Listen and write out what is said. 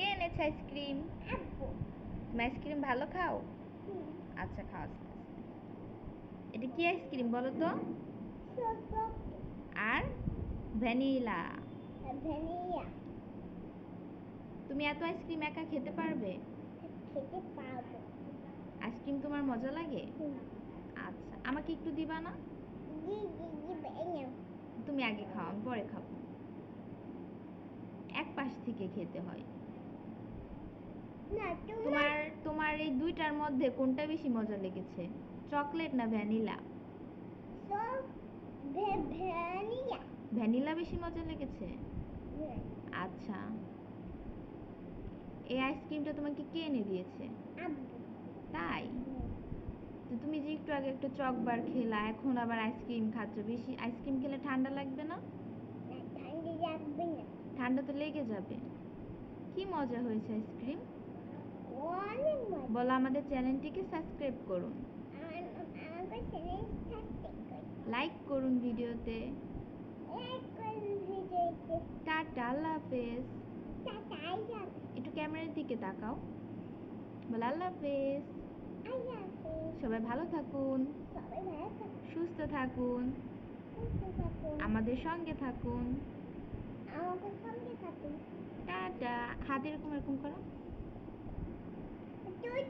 এনেছে আইসক্রিম? তুমি আইসক্রিম ভালো খাও? হুম। আচ্ছা খাও। এটা কি আইসক্রিম বলো তো? আর ভ্যানিলা। তুমি এত আইসক্রিম একা খেতে পারবে? খেতে পারব। আইসক্রিম তোমার মজা লাগে? আচ্ছা আমাকে একটু দিবা না? তুমি আগে খাও আমি পরে খাব। এক পাশ থেকে খেতে হয়। তোমার তোমার এই দুইটার মধ্যে কোনটা বেশি মজা লেগেছে? চকলেট না ভ্যানিলা? ভ্যানিলা। ভ্যানিলা বেশি মজা লেগেছে? আচ্ছা। এই আইসক্রিমটা তোমাকে কে এনে দিয়েছে? তাই? তো তুমি যে একটু আগে একটা চকবার খেলা এখন আবার আইসক্রিম খাচ্ছ। বেশি আইসক্রিম খেলে ঠান্ডা লাগবে না। ঠান্ডা তো লেগে যাবে। কি মজা হয়েছে আইসক্রিম? বলো আমাদের চ্যানেলটিকে সাবস্ক্রাইব করুন। লাইক করুন ভিডিওতে। লাইক করুন ভিডিওতে। টাটা আল্লাহ হাফেজ। একটু ক্যামেরার দিকে তাকাও। বলো আল্লাহ হাফেজ। সবাই ভালো থাকুন। সুস্থ থাকুন। আমাদের সঙ্গে থাকুন। আমাকে সঙ্গে থাকুন। টাটা। হাত এরকম এরকম করো। like